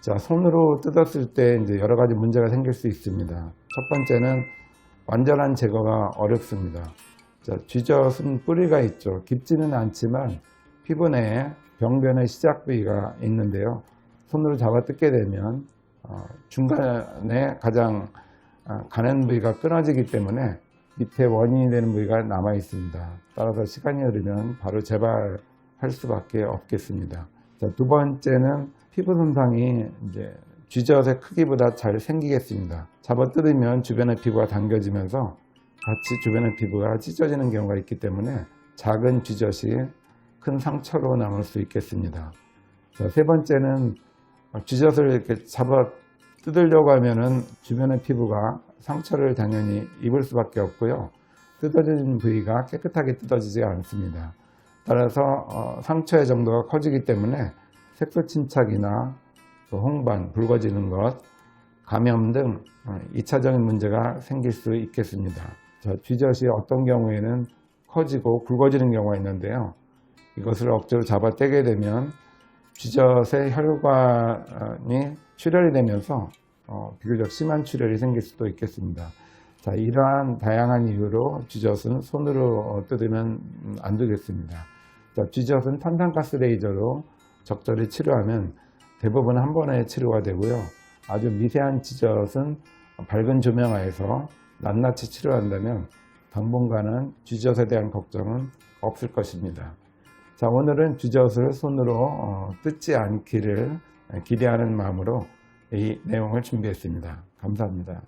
자, 손으로 뜯었을 때 이제 여러 가지 문제가 생길 수 있습니다. 첫 번째는 완전한 제거가 어렵습니다. 자, 쥐젖은 뿌리가 있죠. 깊지는 않지만 피부 내에 병변의 시작 부위가 있는데요. 손으로 잡아 뜯게 되면 어, 중간에 가장 아, 가는 부위가 끊어지기 때문에 밑에 원인이 되는 부위가 남아 있습니다. 따라서 시간이 흐르면 바로 재발할 수밖에 없겠습니다. 자, 두 번째는 피부 손상이 이제 쥐젖의 크기보다 잘 생기겠습니다. 잡아 뜯으면 주변의 피부가 당겨지면서 같이 주변의 피부가 찢어지는 경우가 있기 때문에 작은 쥐젖이 큰 상처로 남을 수 있겠습니다. 자, 세 번째는 쥐젖을 이렇게 잡아 뜯으려고 하면은 주변의 피부가 상처를 당연히 입을 수밖에 없고요. 뜯어진 부위가 깨끗하게 뜯어지지 않습니다. 따라서 어, 상처의 정도가 커지기 때문에 색소 침착이나 또 홍반, 붉어지는 것, 감염 등 2차적인 문제가 생길 수 있겠습니다. 자, 쥐젖이 어떤 경우에는 커지고 굵어지는 경우가 있는데요. 이것을 억지로 잡아 떼게 되면 쥐젖의 혈관이 출혈이 되면서 어, 비교적 심한 출혈이 생길 수도 있겠습니다. 자, 이러한 다양한 이유로 쥐젖은 손으로 어, 뜯으면 음, 안 되겠습니다. 자, 쥐젖은 탄산가스 레이저로 적절히 치료하면 대부분 한 번에 치료가 되고요. 아주 미세한 쥐젖은 밝은 조명하에서 낱낱이 치료한다면 당분간은 쥐젖에 대한 걱정은 없을 것입니다. 자, 오늘은 쥐젖을 손으로 어, 뜯지 않기를 기대하는 마음으로 이 내용을 준비했습니다. 감사합니다.